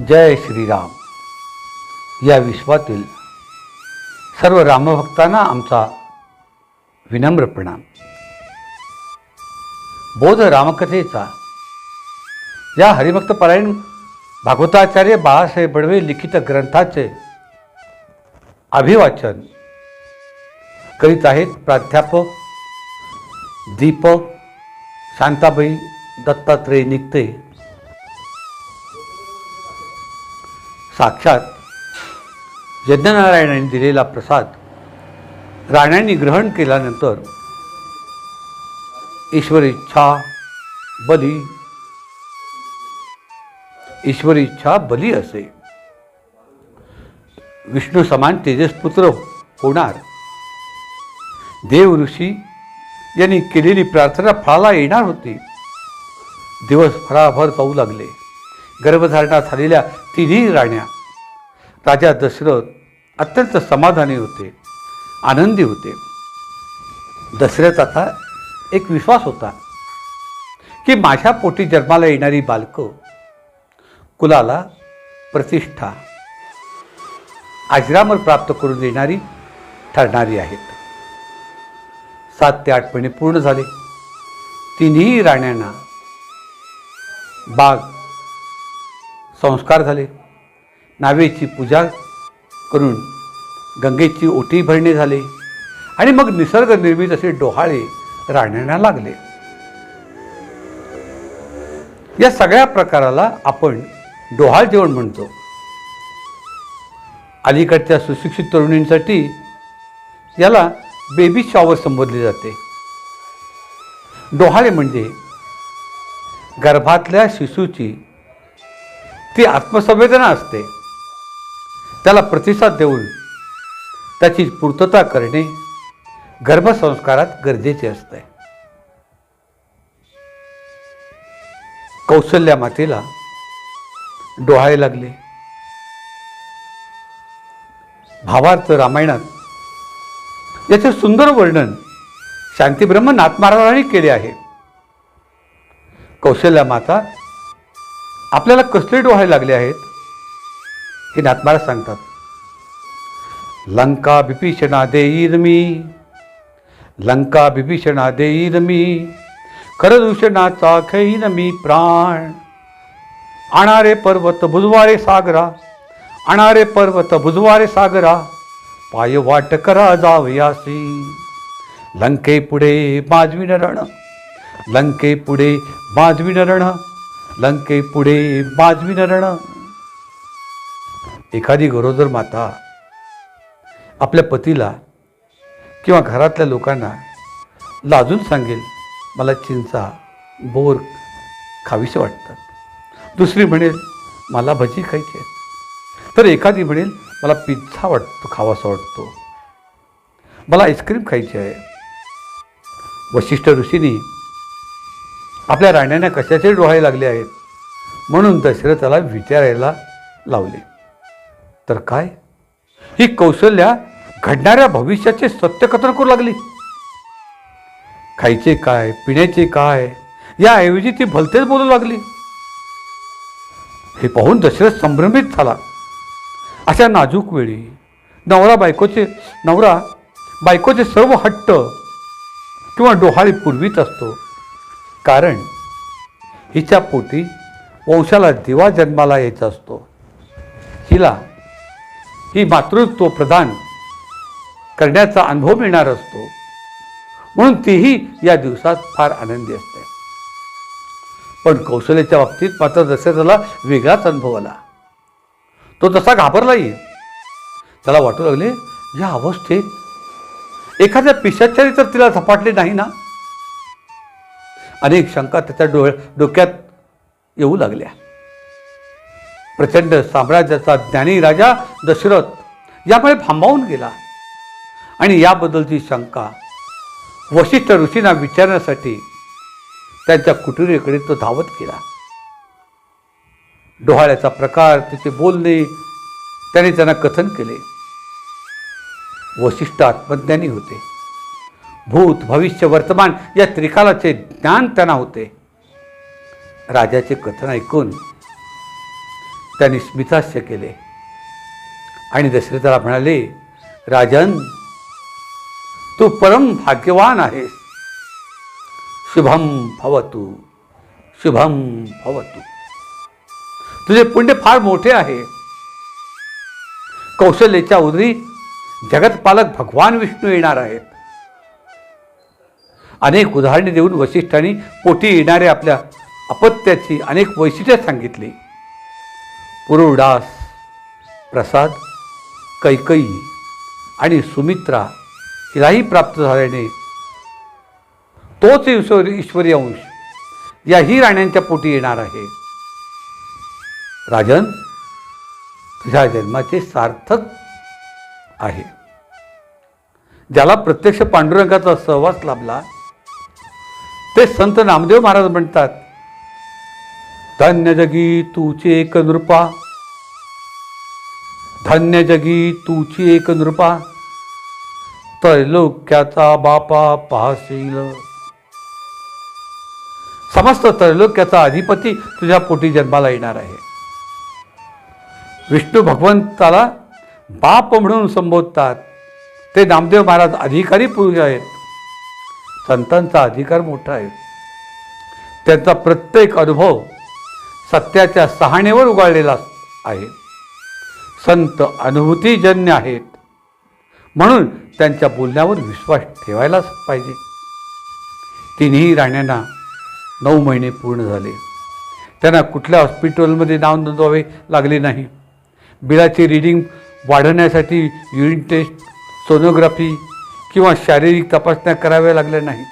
जय श्रीराम. या विश्वातील सर्व रामभक्तांना आमचा विनम्र प्रणाम. बोध रामकथेचा या हरिभक्त परायण भागवताचार्य बाळासाहेब बडवे लिखित ग्रंथाचे अभिवाचन करीत आहेत प्राध्यापक दीपक शांताबाई दत्तात्रय निघते साक्षात यज्ञनारायणांनी दिलेला प्रसाद राण्यांनी ग्रहण केल्यानंतर ईश्वर इच्छा बली ईश्वर इच्छा बली असे. विष्णू समान तेजसपुत्र होणार. देव ऋषी यांनी केलेली प्रार्थना फळाला येणार होती. दिवस फराभर जाऊ लागले. गर्भधारणा झालेल्या तिन्ही राण्या राजा दशरथ अत्यंत समाधानी होते आनंदी होते. दशरथाचा एक विश्वास होता की माझ्या पोटी जन्माला येणारी बालकं कुलाला प्रतिष्ठा आजरामर प्राप्त करून देणारी ठरणारी आहेत. सात ते आठ महिने पूर्ण झाले. तिन्ही राण्यांना बाग संस्कार झाले. नावेची पूजा करून गंगेची ओटी भरणे झाले आणि मग निसर्ग निर्मित असे डोहाळे राहण्याला लागले. या सगळ्या प्रकाराला आपण डोहाळ जेवण म्हणतो. अलीकडच्या सुशिक्षित तरुणींसाठी याला बेबी शॉवर संबोधले जाते. डोहाळे म्हणजे गर्भातल्या शिशूची ती आत्मसंवेदना असते. त्याला प्रतिसाद देऊन त्याची पूर्तता करणे गर्भसंस्कारात गरजेचे असते. कौशल्या मातेला डोहाळे लागले. भावार्थ रामायणात याचे सुंदर वर्णन शांतीब्रह्म नाथमारावांनी केले आहे. कौशल्या माता आपल्याला कसले डोहाळे लागले आहेत? हे नाथमारा सांगतात. लंका बिभीषणा देईर मी. लंका बिभीषणा देईर मी. करदूषणाचा खैन मी प्राण. आणारे पर्वत बुधवारे सागरा. आणारे पर्वत बुधवारे सागरा. पाय वाट करा जावयासी. लंके पुढे माजवी रण लंके पुढे माजवी रण लंके पुढे बाजवी नरण. एखादी गरोदर माता आपल्या पतीला किंवा घरातल्या लोकांना लाजून सांगेल मला चिंचा बोर खावीसे वाटतात. दुसरी म्हणेल मला भजी खायची आहे तर एखादी म्हणेल मला पिझ्झा वाटतो खावासा वाटतो. मला आईस्क्रीम खायची आहे. वशिष्ठ ऋषींनी आपल्या राण्यांना कशाचे डोहाळे लागले आहेत? म्हणून दशरथाला विचारायला लावले. तर काय? ही कौशल्या घडणाऱ्या भविष्याचे सत्यकथन करू लागली. खायचे काय पिण्याचे काय याऐवजी ती भलतेच बोलू लागली. हे पाहून दशरथ संभ्रमित झाला. अशा नाजूक वेळी नवरा बायकोचे नवरा बायकोचे सर्व हट्ट किंवा डोहाळी पूर्वीच असतो. कारण हिच्या पोटी वंशाला दिवा जन्माला यायचा असतो. हिला ही मातृत्व प्रदान करण्याचा अनुभव मिळणार असतो. म्हणून तीही या दिवसात फार आनंदी असते. पण कौशल्याच्या बाबतीत मात्र जसे त्याला वेगळाच अनुभव आला. तो तसा घाबरलाही त्याला वाटू लागले या अवस्थेत एखाद्या पिशाचारी तर तिला झपाटले नाही ना? अनेक शंका त्याच्या डो डोक्यात येऊ लागल्या. प्रचंड साम्राज्याचा ज्ञानी राजा दशरथ यामुळे भांबावून गेला. आणि याबद्दलची शंका वशिष्ठ ऋषींना विचारण्यासाठी त्यांच्या कुटुरीकडे तो धावत गेला. डोहाळ्याचा प्रकार त्याचे बोलणे त्याने त्यांना कथन केले. वशिष्ठ आत्मज्ञानी होते. भूत भविष्य वर्तमान या त्रिकालाचे ज्ञान त्यांना होते. राजाचे कथन ऐकून त्यांनी स्मितास्य केले. आणि दशरथाला म्हणाले राजन तू परम भाग्यवान आहेस. शुभम भवतु शुभम भवतु. तुझे पुण्य फार मोठे आहे. कौशल्याच्या उदरी जगतपालक भगवान विष्णू येणार आहेत. अनेक उदाहरणे देऊन वशिष्ठांनी पोटी येणाऱ्या आपल्या अपत्याची अनेक वैशिष्ट्ये सांगितली. पुरुडास प्रसाद कैकई आणि सुमित्रा हिलाही प्राप्त झाल्याने तोच ईश्वर ईश्वरी अंश याही राण्यांच्या पोटी येणार आहे. राजन तुझ्या जन्माचे सार्थक आहे. ज्याला प्रत्यक्ष पांडुरंगाचा सहवास लाभला ते संत नामदेव महाराज म्हणतात धन्य जगी तूची एक नृपा. धन्य जगी तूची एक नृपा. त्रैलोक्याचा बापा पाहशील. समस्त त्रैलोक्याचा अधिपती तुझ्या पोटी जन्माला येणार आहे. विष्णू भगवंताला बाप म्हणून संबोधतात. ते नामदेव महाराज अधिकारी पुरुष आहेत. संतांचा अधिकार मोठा आहे. त्यांचा प्रत्येक अनुभव सत्याच्या सहाणेवर उगाळलेला आहे. संत अनुभूतीजन्य आहेत. म्हणून त्यांच्या बोलण्यावर विश्वास ठेवायलाच पाहिजे. तिन्ही राण्यांना नऊ महिने पूर्ण झाले. त्यांना कुठल्या हॉस्पिटलमध्ये नाव नोंदवावे लागले नाही. बिलाची रिडिंग वाढवण्यासाठी युरिन टेस्ट सोनोग्राफी किंवा शारीरिक तपासण्या कराव्या लागल्या नाहीत.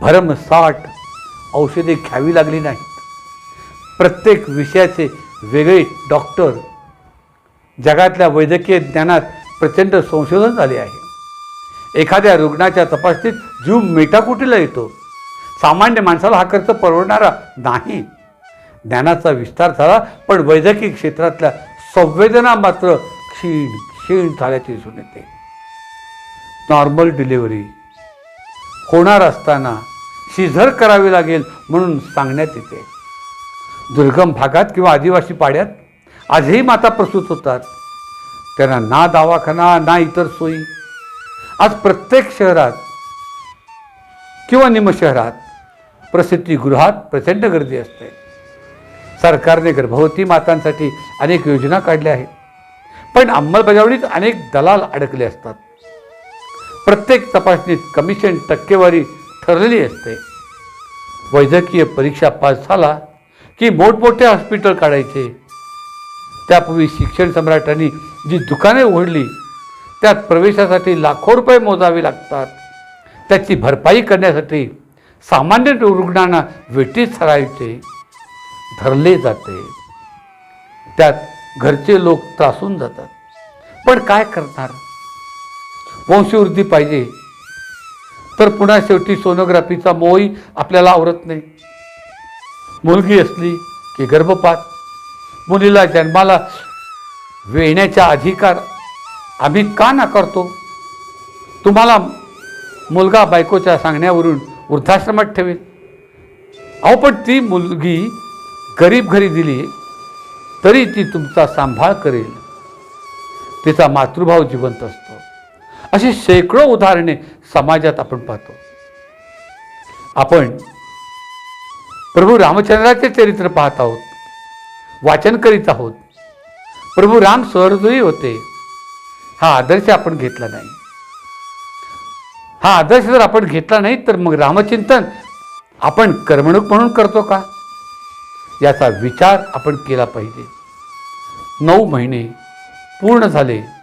भरमसाठ औषधे घ्यावी लागली नाहीत. प्रत्येक विषयाचे वेगळे डॉक्टर जगातल्या वैद्यकीय ज्ञानात प्रचंड संशोधन झाले आहे. एखाद्या रुग्णाच्या तपासणीत जीव मेटाकुटीला येतो. सामान्य माणसाला हा खर्च परवडणारा नाही. ज्ञानाचा विस्तार झाला पण वैद्यकीय क्षेत्रातल्या संवेदना मात्र क्षीण क्षीण झाल्याचे दिसून येते. Normal delivery. होणार असताना शिझर करावी लागेल म्हणून सांगण्यात येते. दुर्गम भागात किंवा आदिवासी पाड्यात आजही माता प्रसूत होतात. त्यांना ना दवाखाना ना इतर सोयी. आज प्रत्येक शहरात किंवा निम शहरात प्रसिद्धीगृहात प्रचंड गर्दी असते. सरकारने गर्भवती मातांसाठी अनेक योजना काढल्या आहेत. पण अंमलबजावणीत अनेक दलाल अडकले असतात. प्रत्येक तपासणीत कमिशन टक्केवारी ठरलेली असते. वैद्यकीय परीक्षा पास झाला की मोठमोठे हॉस्पिटल काढायचे. त्यापूर्वी शिक्षण सम्राटांनी जी दुकाने उघडली त्यात प्रवेशासाठी लाखो रुपये मोजावे लागतात. त्याची भरपाई करण्यासाठी सामान्य रुग्णांना वेटीत सरायचे धरले जाते. त्यात घरचे लोक त्रासून जातात. पण काय करणार? वंशवृद्धी पाहिजे. तर पुन्हा शेवटी सोनोग्राफीचा मोही आपल्याला आवरत नाही. मुलगी असली की गर्भपात. मुलीला जन्माला वेण्याचा अधिकार आम्ही का नाकारतो? तुम्हाला मुलगा बायकोच्या सांगण्यावरून वृद्धाश्रमात ठेवेल अहो पण ती मुलगी गरीब घरी दिली तरी ती तुमचा सांभाळ करेल. तिचा मातृभाव जिवंत असतो. अशी शेकडो उदाहरणे समाजात आपण पाहतो. आपण प्रभू रामचंद्राचे चरित्र पाहत आहोत. वाचन करीत आहोत. प्रभू राम सहृदयी होते. हा आदर्श आपण घेतला नाही. हा आदर्श जर आपण घेतला नाही तर मग रामचिंतन आपण करमणूक म्हणून करतो का? याचा विचार आपण केला पाहिजे. नऊ महिने पूर्ण झाले.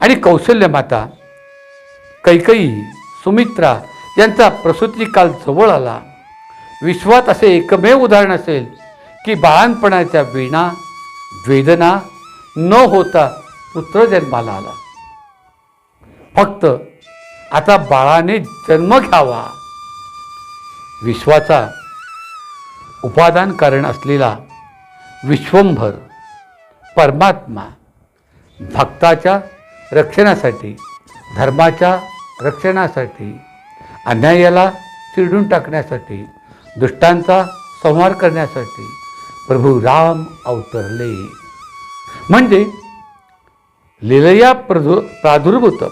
आणि कौशल्य माता कैकई सुमित्रा यांचा प्रसूती काल जवळ आला. विश्वात असे एकमेव उदाहरण असेल की बाळणपणाच्या वीणा वेदना न होता पुत्र जन्माला आला. फक्त आता बाळाने जन्म घ्यावा. विश्वाचा उपादान कारण असलेला विश्वंभर परमात्मा भक्ताच्या रक्षणासाठी धर्माच्या रक्षणासाठी अन्यायाला चिरडून टाकण्यासाठी दुष्टांचा संहार करण्यासाठी प्रभू राम अवतरले. म्हणजे लिलया प्रदु प्रादुर्भूत.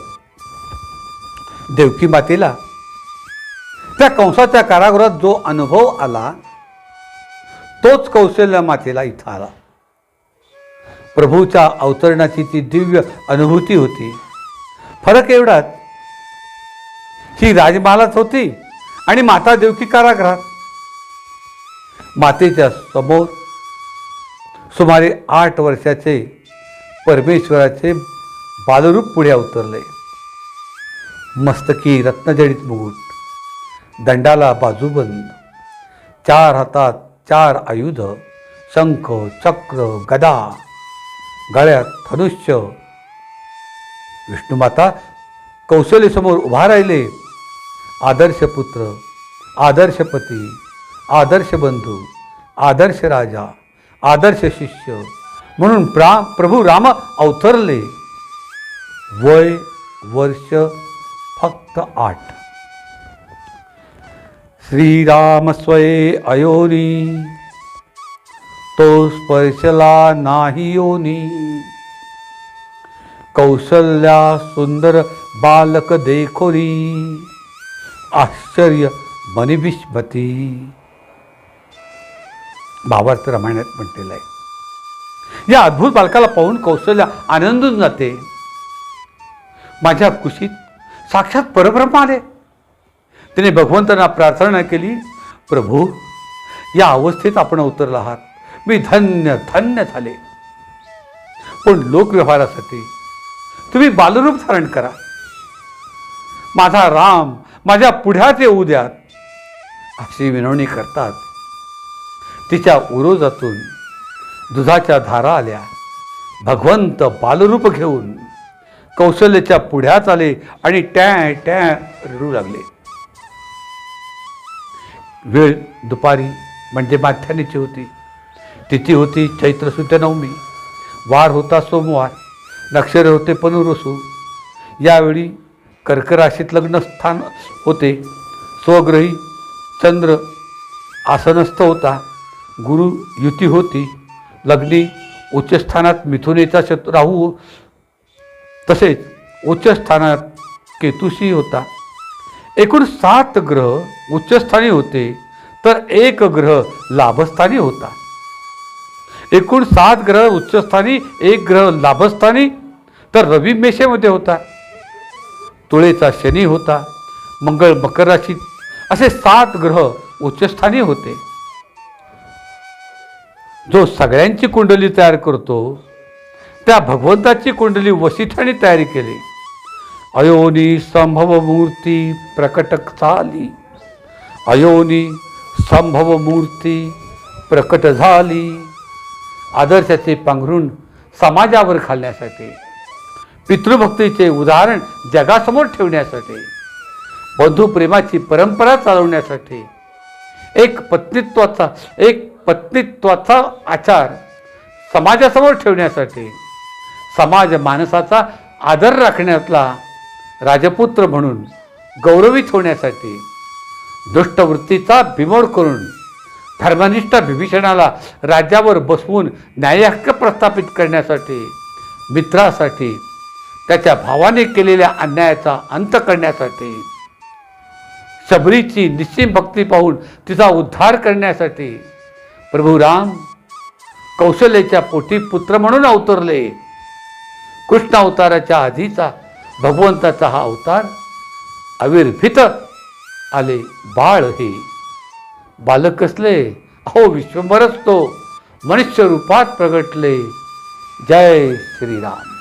देवकी मातेला त्या कंसाच्या कारागृहात जो अनुभव आला तोच कौशल्य मातेला इथं आला. प्रभूच्या अवतरणाची ती दिव्य अनुभूती होती. फरक एवढाच ही राजमहालाच होती आणि माता देवकी कारागृहात. मातेच्या समोर सुमारे आठ वर्षाचे परमेश्वराचे बालरूप पुढे अवतरले. मस्तकी रत्नजडित मुकुट दंडाला बाजूबंद चार हातात चार आयुध शंख चक्र गदा गळ्यात धनुष्य. विष्णुमाता कौशल्यसमोर उभा राहिले. आदर्श पुत्र आदर्श पती आदर्श बंधू आदर्श राजा आदर्श शिष्य. म्हणून प्रा प्रभू राम अवतरले. वय वर्ष फक्त आठ. श्रीरामस्वये अयोनी. तो स्पर्शला नाही योनी. कौशल्या सुंदर बालक देखोरी. आश्चर्य मनिविष्मती भावार्थ रामायणात म्हटलेलं आहे. या अद्भुत बालकाला पाहून कौशल्या आनंदून जाते. माझ्या कुशीत साक्षात परब्रह्म आले. तिने भगवंतांना प्रार्थना केली प्रभू या अवस्थेत आपण उतरला आहात. मी धन्य धन्य झाले. पण लोकव्यवहारासाठी तुम्ही बालरूप धारण करा. माझा राम माझ्या पुढ्यात येऊ द्यात. अशी विनवणी करतात. तिच्या उरोजातून दुधाच्या धारा आल्या. भगवंत बालरूप घेऊन कौशल्याच्या पुढ्यात आले आणि टॅ टॅ रडू लागले. वेळ दुपारी म्हणजे माथ्यानीची होती. तिथी होती चैत्र नवमी. वार होता सोमवार नक्षरे होते पनुरसू. यावेळी कर्कराशीत लग्नस्थान होते. स्वग्रही चंद्र आसनस्थ होता. गुरु युती होती. लग्नी उच्चस्थानात मिथुनेचा शत राहू हो, तसेच उच्च स्थानात केतुशी होता. एकूण सात ग्रह उच्चस्थानी होते तर एक ग्रह लाभस्थानी होता. एकूण सात ग्रह उच्चस्थानी एक ग्रह लाभस्थानी. तर रवी मेषेमध्ये होता. तुळेचा शनी होता. मंगळ मकर राशीत असे सात ग्रह उच्चस्थानी होते. जो सगळ्यांची कुंडली तयार करतो त्या भगवंताची कुंडली वशिष्ठाने तयारी केली. अयोनी संभव मूर्ती प्रकटक झाली अयोनी संभव मूर्ती प्रकट झाली. आदर्शाचे पांघरून समाजावर घालण्यासाठी पितृभक्तीचे उदाहरण जगासमोर ठेवण्यासाठी बंधुप्रेमाची परंपरा चालवण्यासाठी एक पत्नीत्वाचा एक पत्नीत्वाचा आचार समाजासमोर ठेवण्यासाठी समाज माणसाचा आदर राखण्यातला राजपुत्र म्हणून गौरवित होण्यासाठी दुष्टवृत्तीचा बिमोड करून धर्मनिष्ठ विभीषणाला राज्यावर बसवून न्यायहक्क प्रस्थापित करण्यासाठी मित्रासाठी त्याच्या भावाने केलेल्या अन्यायाचा अंत करण्यासाठी शबरीची निश्चिम भक्ती पाहून तिचा उद्धार करण्यासाठी प्रभू राम कौशल्याच्या पोटी पुत्र म्हणून अवतरले. कृष्ण अवताराच्या आधीचा भगवंताचा हा अवतार अविर्भित आले बाळ हे. बालक कसले? अहो विश्वभरच तो मनुष्य रूपात प्रगटले. जय श्रीराम.